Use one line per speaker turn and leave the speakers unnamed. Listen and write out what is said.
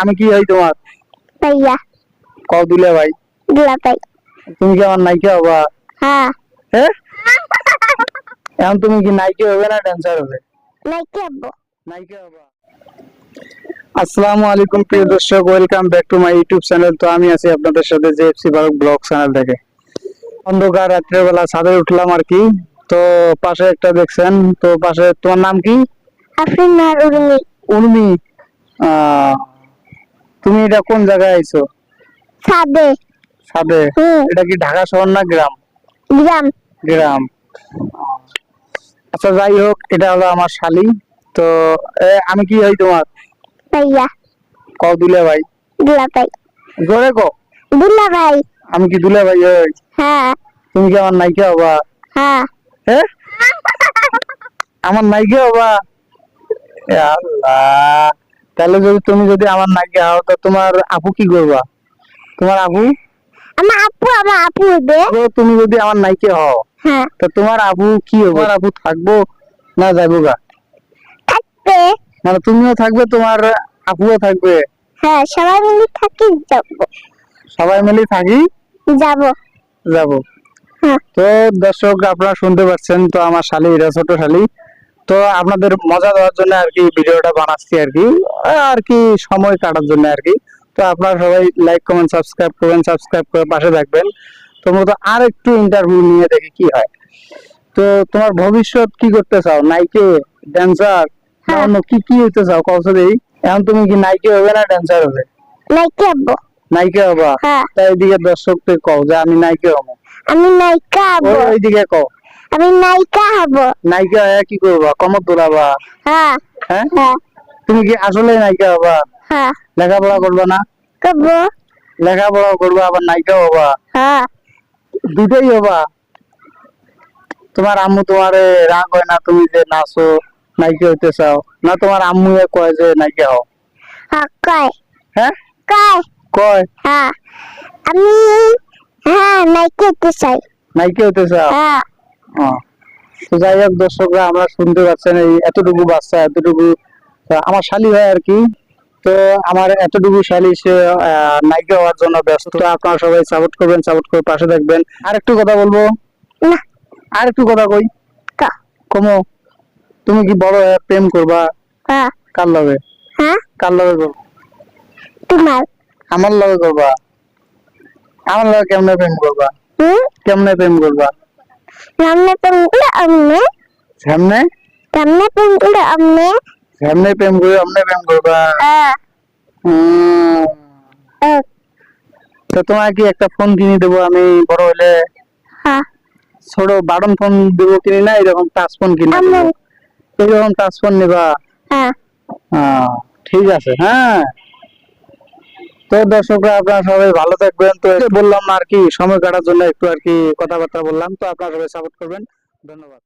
আমি কি হই তোমার?
ভাইয়া
কও দিলে ভাই।
দুলা ভাই
তুমি কি আমার নায়িকা হবা?
হ্যাঁ।
হ্যাঁ এখন তুমি কি নায়িকা হবে না ড্যান্সার হবে?
নাই কি আব্বু
নায়িকা হবা। আসসালামু আলাইকুম প্রিয় দর্শক welcome back to my YouTube channel তো আমি আছি আপনাদের সাথে জেএফসি বারক ব্লগ চ্যানেল থেকে। অন্ধকার রাত্রের বেলা ছাদে উঠলাম আর কি। তো পাশে একটা দেখছেন তো পাশে তোমার নাম কি?
আফরিন আর উর্মি।
উর্মি। আহ, তুমি এটা কোন জায়গায় আইছো?
সাদে। হুম।
এটা কি ঢাকা শহর না গ্রাম?
গ্রাম।
গ্রাম। আচ্ছা যাই হোক এটা হলো আমার শালি। তো এ, আমি কি হই তোমার?
ভাইয়া।
কও দিলে ভাই
দুলা ভাই
জোরে কও।
দুলা ভাই
আমি কি দুলে ভাই হই?
হ্যাঁ।
তুমি কি আমার নায়িকা হবা?
হ্যাঁ।
হ্যাঁ আমার নায়িকা হবা? এ আল্লাহ। তাহলে যদি তুমি যদি আমার নায়িকা হও তো তোমার আপু কি করবা? তোমার আপু?
আমার আপু আমার আপু হবে।
তুমি যদি আমার নায়িকা হও
হ্যাঁ।
তো তোমার আপু কি হবে? তোমার আপু থাকব না যাব গা?
থাকবে।
মানে তুমিও থাকবে তোমার আপুও থাকবে।
হ্যাঁ সবাই মিলে থাকি যাব।
সবাই মিলে থাকি?
যাব।
যাব।
হ্যাঁ।
তো দর্শক আপনারা শুনতে পাচ্ছেন তো আমার শালি এটা ছোট শালি। তো আপনাদের মজা দেওয়ার জন্য আর কি ভিডিওটা বানাচ্ছি আর কি। আর কি সময় কাটার জন্য আর কি। তো আপনারা সবাই লাইক কমেন্ট সাবস্ক্রাইব করবেন সাবস্ক্রাইব করে পাশে থাকবেন। তো মূলত আর একটু ইন্টারভিউ নিয়ে দেখি কি হয়। তো তোমার ভবিষ্যৎ কি করতে চাও? নাইকে ড্যান্সার। অন্য কি কি হতে চাও? কত দেই এখন তুমি কি নাইকে হবে না ড্যান্সার হবে?
নাই কি আব্বু
নাইকে হবা?
হ্যাঁ।
তাই এদিকে দর্শকদের কও যে আমি নাইকে হব।
আমি নায়িকা হব।
ওই ওইদিকে কও।
আমি নায়িকা হব।
নায়িকা হয়ে কি করবা? কমর দোলাবা
হ্যাঁ।
হ্যাঁ?
হ্যাঁ।
তুমি কি আসলে নায়িকা হবা?
হ্যাঁ।
লেখাপড়া করবা না?
কব
লেখাপড়া করবা আবার নায়িকা হবা?
হ্যাঁ।
দুটোই হবা? তোমার আম্মু তোমারে রাগ হয় না তুমি যে নাচো নায়িকা হইতে চাও? না তোমার আম্মু কয় যে নায়িকা হও?
হ্যাঁ কয়।
হ্যাঁ?
কয়।
কয়?
হ্যাঁ। আমি হ্যাঁ নায়িকা হতে চাই।
নায়িকা হইতে চাও?
হ্যাঁ।
তো যাই হোক দর্শকরা আমরা শুনতে পাচ্ছেন এই এতটুকু বাচ্চা এতটুকু আমার শালি হয় আর কি। তো আমার এতটুকু শালি সে নায়িকা হওয়ার জন্য ব্যস্ত। আপনারা সবাই সাপোর্ট করবেন সাপোর্ট করে পাশে থাকবেন আর একটু কথা বলব? আর একটু কথা কই?
কা।
কমো। তুমি কি বড় হয়ে প্রেম করবা?
হ্যাঁ।
কার লগে?
হ্যাঁ।
কার লগে করবা?
তোমার।
আমার লগে করবা। আমার লগে কেমনে প্রেম করবা? কেমনে প্রেম করবা?
সামনে পেঙ্গুলো আমনে
সামনে?
সামনে পেঙ্গুলো আমনে
সামনে প্রেম করে আমনে প্রেম করবা তো তোমার কি একটা ফোন কিনে দেবো? আমি বড় হলে
হ্যাঁ।
ছোট বাটন ফোন দেবো কিনি না? এরকম টাচ ফোন কিনে এরকম টাচ ফোন নিবা?
হ্যাঁ।
ঠিক আছে হ্যাঁ। তো দর্শকরা, আপনারা সবাই ভালো থাকবেন। তো বললাম আর কি, সময় কাটার জন্য একটু আর কি কথাবার্তা বললাম। তো আপনারা সবাই সাপোর্ট করবেন। ধন্যবাদ।